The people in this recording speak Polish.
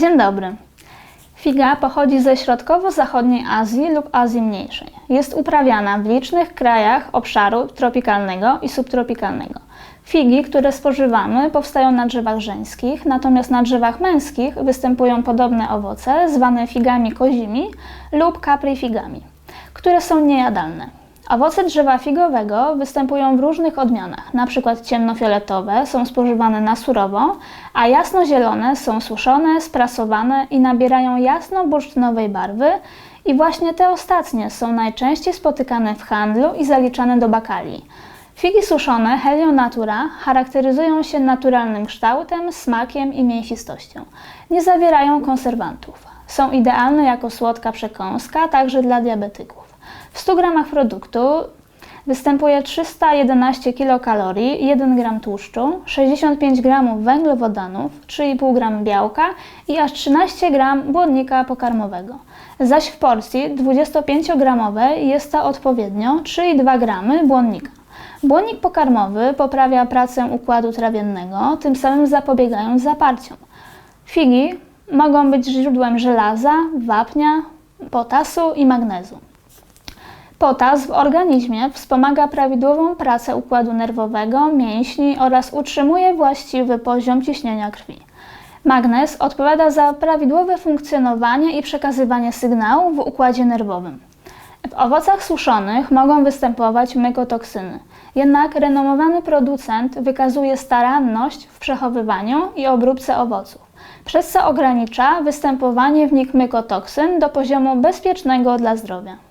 Dzień dobry. Figa pochodzi ze środkowo-zachodniej Azji lub Azji Mniejszej. Jest uprawiana w licznych krajach obszaru tropikalnego i subtropikalnego. Figi, które spożywamy, powstają na drzewach żeńskich, natomiast na drzewach męskich występują podobne owoce zwane figami kozimi lub caprifigami, które są niejadalne. Owoce drzewa figowego występują w różnych odmianach, np. ciemnofioletowe są spożywane na surowo, a jasnozielone są suszone, sprasowane i nabierają jasno-bursztynowej barwy i właśnie te ostatnie są najczęściej spotykane w handlu i zaliczane do bakali. Figi suszone Helio Natura charakteryzują się naturalnym kształtem, smakiem i mięsistością. Nie zawierają konserwantów. Są idealne jako słodka przekąska, także dla diabetyków. W 100 gramach produktu występuje 311 kilokalorii, 1 gram tłuszczu, 65 gramów węglowodanów, 3,5 gram białka i aż 13 gram błonnika pokarmowego. Zaś w porcji 25-gramowej jest to odpowiednio 3,2 gramy błonnika. Błonnik pokarmowy poprawia pracę układu trawiennego, tym samym zapobiegając zaparciom. Figi mogą być źródłem żelaza, wapnia, potasu i magnezu. Potas w organizmie wspomaga prawidłową pracę układu nerwowego, mięśni oraz utrzymuje właściwy poziom ciśnienia krwi. Magnez odpowiada za prawidłowe funkcjonowanie i przekazywanie sygnałów w układzie nerwowym. W owocach suszonych mogą występować mykotoksyny, jednak renomowany producent wykazuje staranność w przechowywaniu i obróbce owoców, przez co ogranicza występowanie w nich mykotoksyn do poziomu bezpiecznego dla zdrowia.